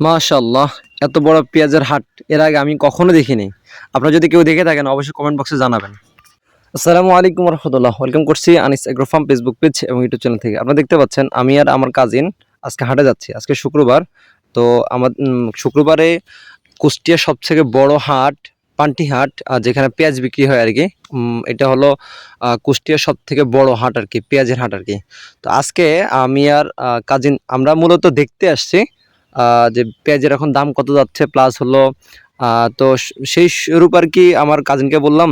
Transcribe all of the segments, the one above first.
মাশাল্লাহ এত বড় পেঁয়াজের হাট এর আগে আমি কখনো দেখিনি। আপনারা যদি কেউ দেখে থাকেন অবশ্যই কমেন্ট বক্সে জানাবেন। আসসালামু আলাইকুম রহমতুল্লাহ ওয়েলকাম করছি Anis agro farm Facebook page এবং ইউটিউব চ্যানেল থেকে। আপনারা দেখতে পাচ্ছেন আমি আর আমার কাজিন আজকে হাটে যাচ্ছি আজকে শুক্রবার। তো আমার শুক্রবারে কুষ্টিয়া সব থেকে বড় হাট পান্টি হাট আহ, যেখানে পেঁয়াজ বিক্রি হয় আর কি এটা হলো কুষ্টিয়ার সব থেকে বড় হাট আর কি পেঁয়াজের হাট আর কি তো আজকে আমি আর কাজিন আমরা মূলত দেখতে আসছি যে পেঁয়াজের এখন দাম কত যাচ্ছে প্লাস হলো তো সেই স্বরূপ আর কি আমার কাজিনকে বললাম।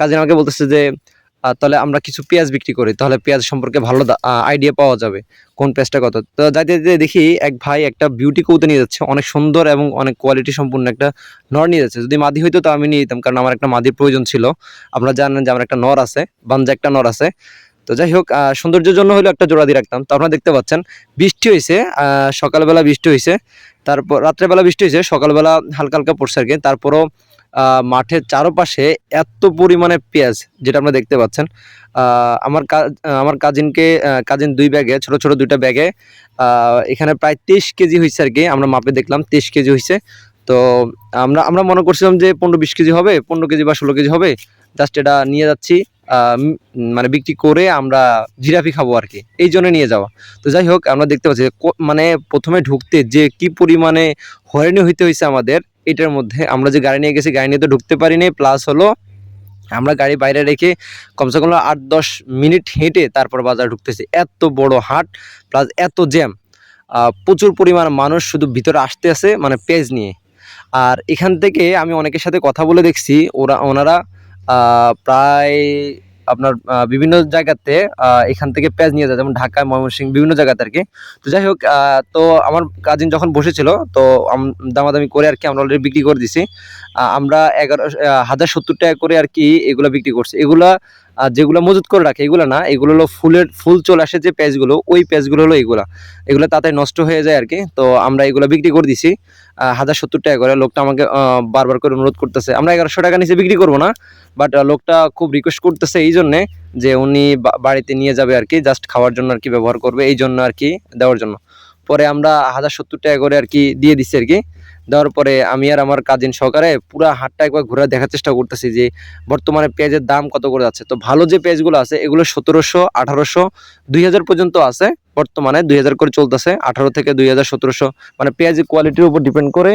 কাজিন আমাকে বলতেছে যে তাহলে আমরা কিছু পেঁয়াজ বিক্রি করি, তাহলে পেঁয়াজ সম্পর্কে ভালো আইডিয়া পাওয়া যাবে, কোন পেঁয়াজটা কত। তো যাইতে যাইতে দেখি এক ভাই একটা বিউটি কৌতে নিয়ে যাচ্ছে, অনেক সুন্দর এবং অনেক কোয়ালিটি সম্পূর্ণ একটা নর নিয়ে যাচ্ছে। যদি মাদি হইতো তো আমি নিয়ে যেতাম, কারণ আমার একটা মাদির প্রয়োজন ছিল। আপনারা জানেন যে আমার একটা নর আছে, বাঞ্জা একটা নর আছে। তো যাই হোক সৌন্দর্যের জন্য হলেও একটা জোড়া দিয়ে রাখতাম। তো আপনারা দেখতে পাচ্ছেন, বৃষ্টি হয়েছে সকালবেলা বৃষ্টি হয়েছে, তারপর রাত্রেবেলা বৃষ্টি হয়েছে, সকালবেলা হালকা হালকা পড়ছে আর কি। তারপরও মাঠের চারপাশে এত পরিমাণে পেঁয়াজ, যেটা আপনারা দেখতে পাচ্ছেন আমার আমার কাজিনকে কাজিন দুই ব্যাগে, ছোট ছোট দুইটা ব্যাগে এখানে প্রায় তেইশ কেজি হয়েছে আর কি, আমরা মাপে দেখলাম তেইশ কেজি হয়েছে। তো আমরা আমরা মনে করছিলাম যে পনেরো বিশ কেজি হবে, পনেরো কেজি বা ষোলো কেজি হবে, জাস্ট এটা নিয়ে যাচ্ছি। মানে বিক্রি করে আমরা জিরাফি খাব আর কি এই জন্য নিয়ে যাওয়া। তো যাই হোক, আমরা দেখতে পাচ্ছি মানে প্রথমে ঢুকতে যে কি পরিমাণে হয়রানি হইতে হয়েছে আমাদের, এটার মধ্যে আমরা যে গাড়ি নিয়ে গেছি, গাড়ি নিয়ে তো ঢুকতে পারিনি। প্লাস হলো, আমরা গাড়ি বাইরে রেখে কমসে কম আট দশ মিনিট হেঁটে তারপর বাজার ঢুকতেছি। এত বড় হাট প্লাস এত জ্যাম। প্রচুর পরিমাণ মানুষ শুধু ভিতরে আসতে আসে মানে পেজ নিয়ে। আর এখান থেকে আমি অনেকের সাথে কথা বলে দেখছি, ওরা, ওনারা প্রায় আপনার বিভিন্ন জায়গাতে এখান থেকে পেঁয়াজ নিয়ে যায়, যেমন ঢাকায় ময়মনসিংহ, বিভিন্ন জায়গাতে আর কি তো যাই হোক তো আমার কাজিন যখন বসেছিল, তো দামাদামি করে আর কি আমরা অলরেডি বিক্রি করে দিছি। আমরা এগারো হাজার সত্তর টাকা করে আর কি এগুলো বিক্রি করছি। এগুলা আহ, যেগুলো মজুত করে রাখে এগুলো না এগুলো হলো ফুলের ফুল চলে আসে যে পেঁয়াজগুলো ওই পেঁয়াজগুলো হলো এগুলা। এগুলো তাতে নষ্ট হয়ে যায় আর কি তো আমরা এগুলো বিক্রি করে দিছি। হাজার সত্তর টাকা করে। লোকটা আমাকে বারবার করে অনুরোধ করতেছে। আমরা এগারোশো টাকা নিচে বিক্রি করব না বাট লোকটা খুব রিকোয়েস্ট করতেছে এই জন্যে যে উনি বাড়িতে নিয়ে যাবে আর কি জাস্ট খাওয়ার জন্য আর কি ব্যবহার করবে এই জন্য আর কি দেওয়ার জন্য। পরে আমরা হাজার সত্তর টাকা করে আর কি দিয়ে দিচ্ছি আর কি দেওয়ার পরে আমি আর আমার কাজিন সহকারে পুরো হাটটা একবার ঘুরে দেখার চেষ্টা করতেছি যে বর্তমানে পেঁয়াজের দাম কত করে যাচ্ছে। তো ভালো যে পেঁয়াজগুলো আছে, এগুলো সতেরোশো, আঠারোশো, দুই হাজার পর্যন্ত আছে। বর্তমানে দুই হাজার করে চলতেছে, আঠারো থেকে দুই হাজার, সতেরোশো। মানে পেঁয়াজের কোয়ালিটির উপর ডিপেন্ড করে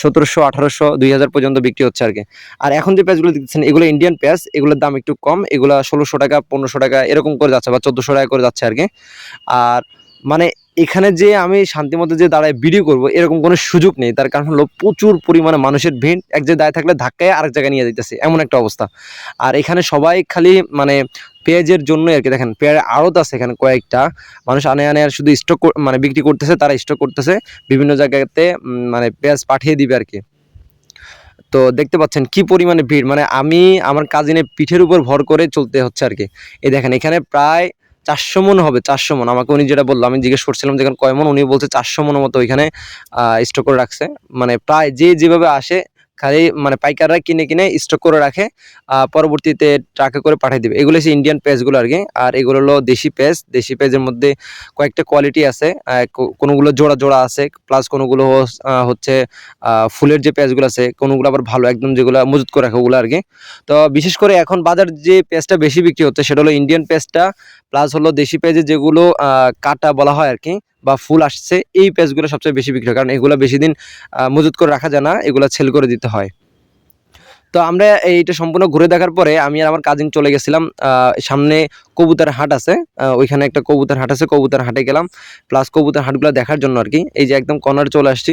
সতেরোশো, আঠারোশো, দুই হাজার পর্যন্ত বিক্রি হচ্ছে আর কি আর এখন যে পেঁয়াজগুলো দেখছেন এগুলো ইন্ডিয়ান পেঁয়াজ, এগুলোর দাম একটু কম। এগুলো ষোলোশো টাকা, পনেরোশো টাকা এরকম করে যাচ্ছে বা চোদ্দোশো টাকা করে যাচ্ছে আর কি আর মানে এখানে যে আমি শান্তিমতো যে দাঁড়ায় ভিডিও করব, এরকম কোনো সুযোগ নেই। তার কারণ হলো প্রচুর পরিমাণে মানুষের ভিড়, এক জায়গায় দাঁড়িয়ে থাকলে ধাক্কায় আরেক জায়গায় নিয়ে যেতেছে এমন একটা অবস্থা। আর এখানে সবাই খালি মানে পেঁয়াজের জন্য আর কি। দেখেন পেঁয়াজের আড়ত আছে এখানে কয়েকটা। মানুষ আনে আনে আর শুধু স্টক মানে বিক্রি করতেছে, তারা স্টক করতেছে। বিভিন্ন জায়গাতে মানে পেঁয়াজ পাঠিয়ে দিবে আর কি। তো দেখতে পাচ্ছেন কি পরিমাণে ভিড়। মানে আমি আমার কাজিনের পিঠের উপর ভর করে চলতে হচ্ছে আর কি। এই দেখেন, এখানে প্রায় চারশো মন হবে, চারশো মন। আমাকে উনি যেটা বলল, আমি জিজ্ঞেস করছিলাম যেখানে কয় মন? উনি বলছে চারশো মনের মতো ওইখানে স্টক করে রাখছে। মানে প্রায় যে যেভাবে আসে খালি মানে পাইকাররা কিনে কিনে স্টক করে রাখে পরবর্তীতে ট্রাকে করে পাঠিয়ে দিবে। এগুলো হচ্ছে ইন্ডিয়ান পেজগুলো আর কি আর এগুলো হলো দেশি পেজ দেশি পেজের মধ্যে কয়েকটা কোয়ালিটি আছে। কোনোগুলো জোড়া জোড়া আছে প্লাস কোনোগুলো হচ্ছে ফুলের যে পেঁয়াজগুলো আছে, কোনোগুলো আবার ভালো একদম যেগুলো মজুত করে রাখে ওগুলো আর কি তো বিশেষ করে এখন বাজার যে পেঁয়াজটা বেশি বিক্রি হচ্ছে, সেটা হলো ইন্ডিয়ান পেঁয়াজটা প্লাস হলো দেশি পেঁয়াজের যেগুলো কাটা বলা হয় আর কি বা ফুল আসছে, এই পেঁয়াজগুলো সবচেয়ে বেশি বিক্রি হয়। কারণ এগুলো বেশি দিন মজুত করে রাখা যায় না, এগুলো সেল করে দিতে হয়। তো আমরা এইটা সম্পূর্ণ ঘুরে দেখার পরে আমি আর আমার কাজিন চলে গেছিলাম সামনে কবুতার হাট আছে ওইখানে একটা কবুতার হাট আছে, কবুতার হাটে গেলাম। প্লাস কবুতার হাটগুলো দেখার জন্য আর কি, এই যে একদম কর্নারে চলে আসছি।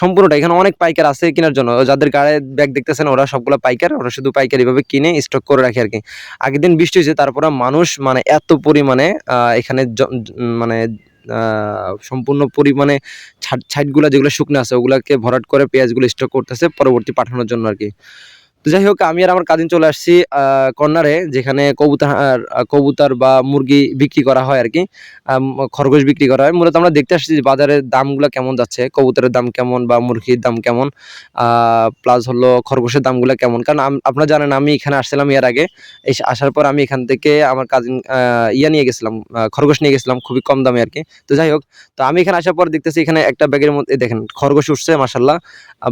সম্পূর্ণটা, এখানে অনেক পাইকার আছে কেনার জন্য। যাদের গায়ে ব্যাগ দেখতেছেন, ওরা সবগুলো পাইকার, ওরা শুধু পাইকারি ভাবে কিনে স্টক করে রাখে আর কি। আগের দিন বৃষ্টি হয়েছে, তারপরে মানুষ মানে এত পরিমাণে এখানে মানে সম্পূর্ণ পরিমাণে ছাইটগুলো যেগুলো শুকনো আছে, ওগুলাকে ভরাট করে পেঁয়াজগুলো স্টক করতেছে, পরবর্তী পাঠানোর জন্য আর কি। যাই হোক, আমি আর আমার কাজিন চলে আসছি কর্নারে, যেখানে কবুতর কবুতর বা মুরগি বিক্রি করা হয় আর কি। খরগোশ বিক্রি করা হয়। মূলত আমরা দেখতে আসছি বাজারের দামগুলো কেমন যাচ্ছে, কবুতরের দাম কেমন বা মুরগির দাম কেমন প্লাস হলো খরগোশের দামগুলো কেমন। কারণ আপনারা জানেন, আমি এখানে আসছিলাম এর আগে আসার পর আমি এখান থেকে আমার কাজিন ইয়া নিয়ে গেছিলাম খরগোশ নিয়ে গেছিলাম খুবই কম দামে আর কি। তো যাই হোক, তো আমি এখানে আসার পর দেখতেছি এখানে একটা ব্যাগের মধ্যে, দেখেন, খরগোশ উঠছে মাসাল্লাহ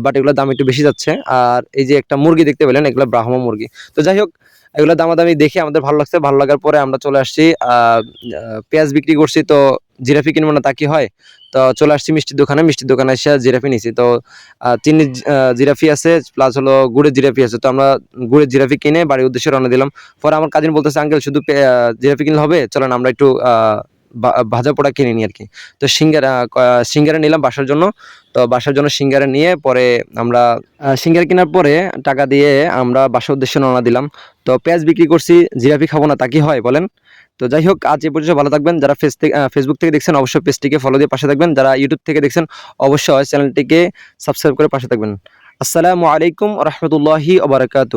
বাট এগুলোর দাম একটু বেশি যাচ্ছে। আর এই যে একটা মুরগি দেখতে পেলেন এগুলো ব্রাহ্মা মুরগি। তো যাই হোক, এগুলো দামাদামি দেখে আমাদের ভালো লাগছে। ভালো লাগার পরে আমরা চলে আসছি পেঁয়াজ বিক্রি করছি, তো জিরাফি কিনবো না তা কি হয়? তো চলে আসছি মিষ্টির দোকানে মিষ্টির দোকানে এসে জিরাফি নিছি। তো চিনি জিরাফি আছে প্লাস হলো গুড়ের জিরাফি আছে। তো আমরা গুড়ের জিরাফি কিনে বাড়ির উদ্দেশ্যে রওনা দিলাম। পরে আমার কাজিন বলতেছে, আঙ্কেল, শুধু জিরাফি কিনলে হবে? চলেন আমরা একটু ভাজা পোড়া কিনে নিই আর কি তো সিঙ্গারা সিঙ্গারা নিলাম বাসার জন্য। তো বাসার জন্য সিঙ্গারা নিয়ে পরে আমরা সিঙ্গার কেনার পরে টাকা দিয়ে আমরা বাসার উদ্দেশ্যে রওনা দিলাম। তো পেঁয়াজ বিক্রি করছি জিরাফি খাব না, তা কি হয় বলেন? তো যাই হোক, আজ এ পর্যন্ত ভালো থাকবেন। যারা ফেস থেকে ফেসবুক থেকে দেখছেন, অবশ্যই পেজটিকে ফলো দিয়ে পাশে থাকবেন। যারা ইউটিউব থেকে দেখছেন, অবশ্যই চ্যানেলটিকে সাবস্ক্রাইব করে পাশে থাকবেন। আসসালামু আলাইকুম রহমতুল্লাহি ওবরাকাতু